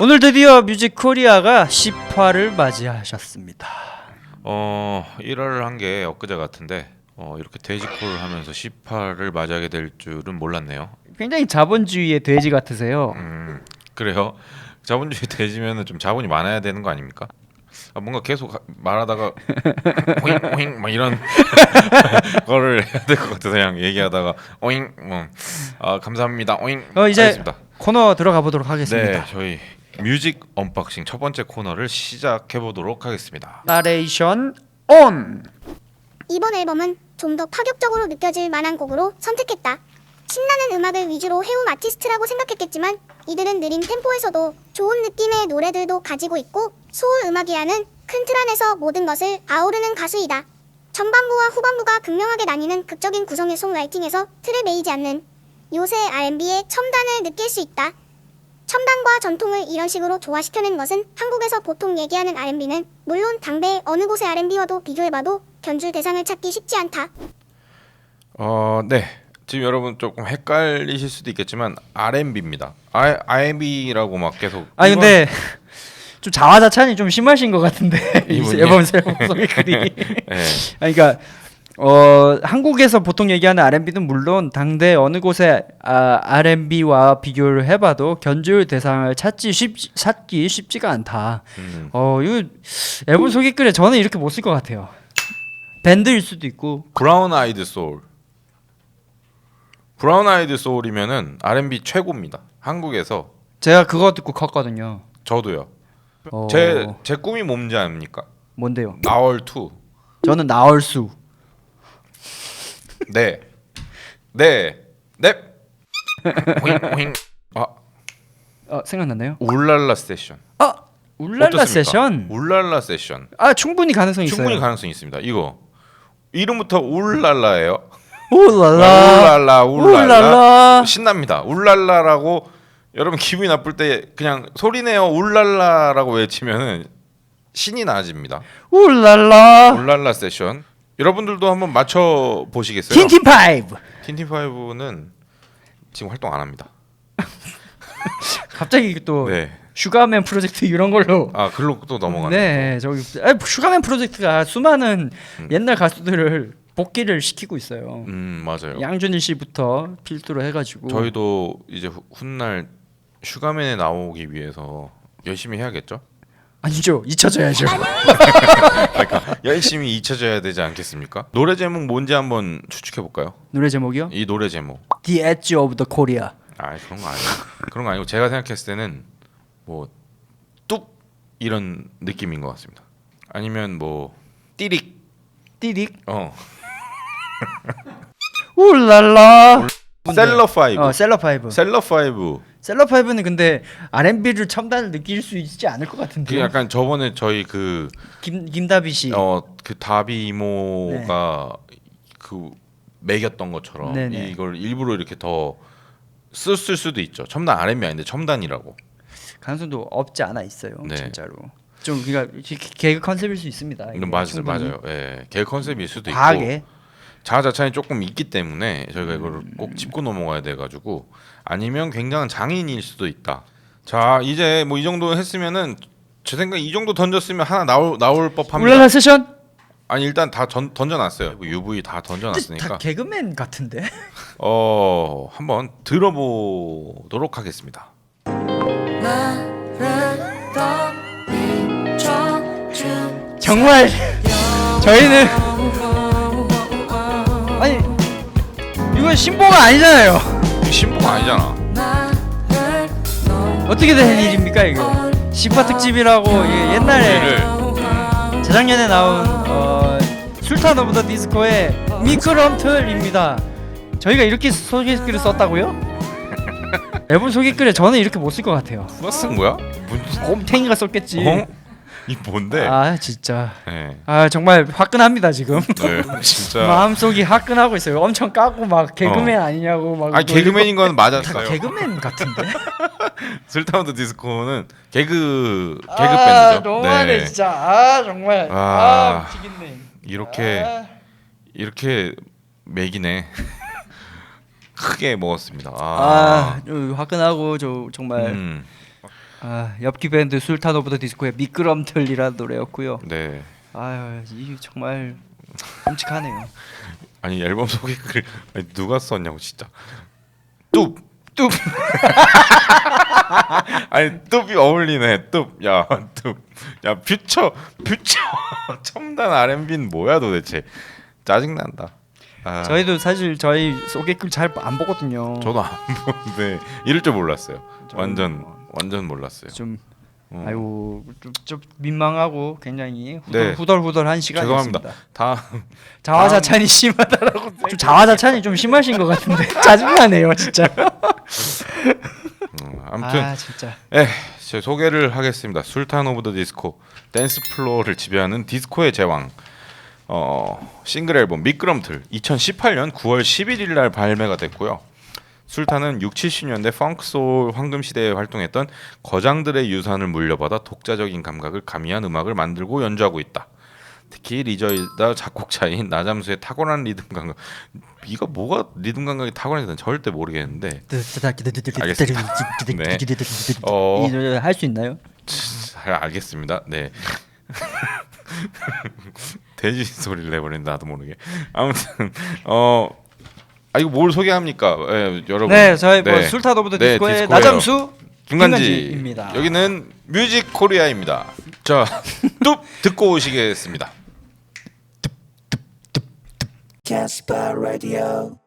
오늘 드디어 뮤직 코리아가 10화를 맞이하셨습니다. 어 1화를 한 게 엊그제 같은데 어, 이렇게 돼지콜을 하면서 10화를 맞이하게 될 줄은 몰랐네요. 굉장히 자본주의의 돼지 같으세요. 음 그래요. 자본주의 돼지면은 좀 자본이 많아야 되는 거 아닙니까? 아, 뭔가 계속 가- 말하다가 오잉 오잉 막 이런 거를 해야 될 것 같아서 그냥 얘기하다가 오잉 뭐 아 감사합니다 오잉 어, 이제 하겠습니다. 코너 들어가 보도록 하겠습니다. 네 저희 뮤직 언박싱 첫 번째 코너를 시작해 보도록 하겠습니다. 나레이션 온. 이번 앨범은 좀 더 파격적으로 느껴질 만한 곡으로 선택했다. 신나는 음악을 위주로 해온 아티스트라고 생각했겠지만 이들은 느린 템포에서도 좋은 느낌의 노래들도 가지고 있고 소울 음악이라는 큰 틀 안에서 모든 것을 아우르는 가수이다. 전반부와 후반부가 극명하게 나뉘는 극적인 구성의 송라이팅에서 틀에 매이지 않는 요새 R&B의 첨단을 느낄 수 있다. 첨단과 전통을 이런 식으로 조화시켜낸 것은 한국에서 보통 얘기하는 R&B는 물론 당대의 어느 곳의 R&B와도 비교해봐도 견줄 대상을 찾기 쉽지 않다. 어, 네. 지금 여러분 조금 헷갈리실 수도 있겠지만 R&B입니다. R, R&B라고 막 계속 아니 이번- 근데 좀 자화자찬이 좀 심하신 것 같은데 이 이분이? 앨범 새로운 소개글이. 네. 아니, 그러니까 어 한국에서 보통 얘기하는 R&B는 물론 당대 어느 곳의 아, R&B와 비교를 해봐도 견줄 대상을 찾지 쉽 찾기 쉽지가 않다. 음. 어 이거 앨범 소개 글에 저는 이렇게 못 쓸 것 같아요. 밴드일 수도 있고 브라운 아이드 소울. 브라운 아이드 소울이면은 R&B 최고입니다. 한국에서 제가 그거 듣고 컸거든요. 저도요. 어, 제 제 꿈이 뭔지 압니까? 뭔데요? 나월 2. 저는 나얼수. 네. 네. 네. 오잉 오잉. 아, 어 생각났나요? 울랄라 세션. 아 울랄라 어떻습니까? 세션. 울랄라 세션. 아 충분히 가능성이 충분히 있어요. 가능성이 있습니다. 이거 이름부터 울랄라예요. 울랄라. 울랄라 울랄라 울랄라. 신납니다. 울랄라라고 여러분 기분이 나쁠 때 그냥 소리내어 울랄라라고 외치면은 신이 나집니다. 울랄라. 울랄라 세션 여러분들도 한번 맞춰 보시겠어요? 틴틴 파이브. 틴틴 파이브는 지금 활동 안 합니다. 갑자기 또 네. 슈가맨 프로젝트 이런 걸로. 아 글로 또 넘어가네. 네, 저기 아, 슈가맨 프로젝트가 수많은 음. 옛날 가수들을 복귀를 시키고 있어요. 음 맞아요. 양준일 씨부터 필두로 해가지고. 저희도 이제 후- 훗날 슈가맨에 나오기 위해서 열심히 해야겠죠? 아니죠, 잊혀져야죠. 열심히 잊혀져야 되지 않겠습니까? 노래 제목 뭔지 한번 추측해 볼까요? 노래 제목이요? 이 노래 제목. The Edge of the Korea. 아 그런 거 아니고 그런 거 아니고 제가 생각했을 때는 뭐 뚝 이런 느낌인 것 같습니다. 아니면 뭐 띠릭 띠릭. 어 울랄라. 셀러 파이브 어, 셀러 파이브. 셀러 파이브 셀러 파이브는 근데 R&B를 첨단을 느낄 수 있지 않을 것그 같은데. 약간 저번에 저희 그 김 김다비 씨. 어 그 다비 이모가 그 매겼던 것처럼 네네. 이걸 일부러 이렇게 더 썼을 수도 있죠. 첨단 R&B 아닌데 첨단이라고. 가능성도 없지 않아 있어요. 네. 진짜로. 좀 그러니까 기- 개그 컨셉일 수 있습니다. 이게 맞아요, 충분히. 맞아요. 예, 개 컨셉일 수도 있고 과하게. 자아자찬이 조금 있기 때문에 저희가 음. 꼭 짚고 넘어가야 돼가지고 아니면 굉장한 장인일 수도 있다. 자 이제 뭐 이 정도 했으면은 제 생각 이 정도 던졌으면 하나 나올 나올 법합니다. 울랄라 세션. 아니 일단 다 전, 던져놨어요. UV 다 다 던져놨으니까 개그맨 같은데. 어 한번 들어보도록 하겠습니다. 정말 저희는 아니 이건 신보가 아니잖아요. 신부가 아니잖아. 어떻게 된 일입니까 이거? 시파 특집이라고 이게 옛날에 우리를 재작년에 나온 어, 술탄 오브 더 디스코의 미끄럼틀입니다. 저희가 이렇게 소개글을 썼다고요? 앨범 소개글에 저는 이렇게 못 쓸 것 같아요. 누가 쓴 거야? 무슨 곰탱이가 썼겠지. 어? 이 뭔데? 아 진짜. 네. 아 정말 화끈합니다 지금. 네, 진짜. 마음속이 화끈하고 있어요. 엄청 까고 막 개그맨 아니냐고 막. 아 개그맨인 건 다 맞았어요. 개그맨 같은데. 슬타운드 디스코는 개그 개그 아, 밴드죠. 너무하네 진짜. 아 정말. 아, 아, 미치겠네. 이렇게 아, 이렇게 맥이네. 크게 먹었습니다. 아 아, 저 화끈하고 저 정말 음. 아, 엽기 밴드 술탄 오브 더 디스코의 미끄럼틀이라는 노래였고요. 네. 아유, 이 정말 끔찍하네요. 아니 앨범 소개 글 아니, 누가 썼냐고 진짜. 뚝 뚝. 아니 뚝이 어울리네. 뚝. 야 뚝. 야 퓨처 퓨처 첨단 R&B는 뭐야 도대체. 짜증 난다. 아, 저희도 사실 저희 소개글 잘 안 보거든요. 저도 안 보는데 이럴 줄 몰랐어요. 완전 뭐- 완전 몰랐어요. 좀 어. 아이고 좀, 좀 민망하고 굉장히 네. 후덜, 후덜후덜한 시간이었습니다. 죄송합니다. 다음 자화자찬이 심하다라고 좀 자화자찬이 좀 심하신 것 같은데 짜증나네요 진짜. 음, 아무튼 아 진짜. 에, 제 소개를 하겠습니다. 술탄 오브 더 디스코 댄스 플로어를 지배하는 디스코의 제왕. 어, 싱글 앨범 미끄럼틀 2018년 9월 11일 날 발매가 됐고요. 술탄은 6, 70년대 펑크 소울 황금 시대에 활동했던 거장들의 유산을 물려받아 독자적인 감각을 가미한 음악을 만들고 연주하고 있다. 특히 리저이다 작곡자인 나잠수의 탁월한 리듬 감각. 이거 뭐가 리듬 감각이 탁월한지 절대 모르겠는데 네. 어. 이 노래 할수 있나요? 잘 알겠습니다. 네. 돼지 소리를 내버린다 나도 모르게. 아무튼 어. 아 이거 뭘 소개합니까, 예, 여러분? 네, 저희 뭐 네. 술탄 오브 더 네, 디스코의 디스코예요. 나잠수 김간지 김간지입니다. 여기는 뮤직 코리아입니다. 자, 뚝 듣고 오시겠습니다. Casper Radio.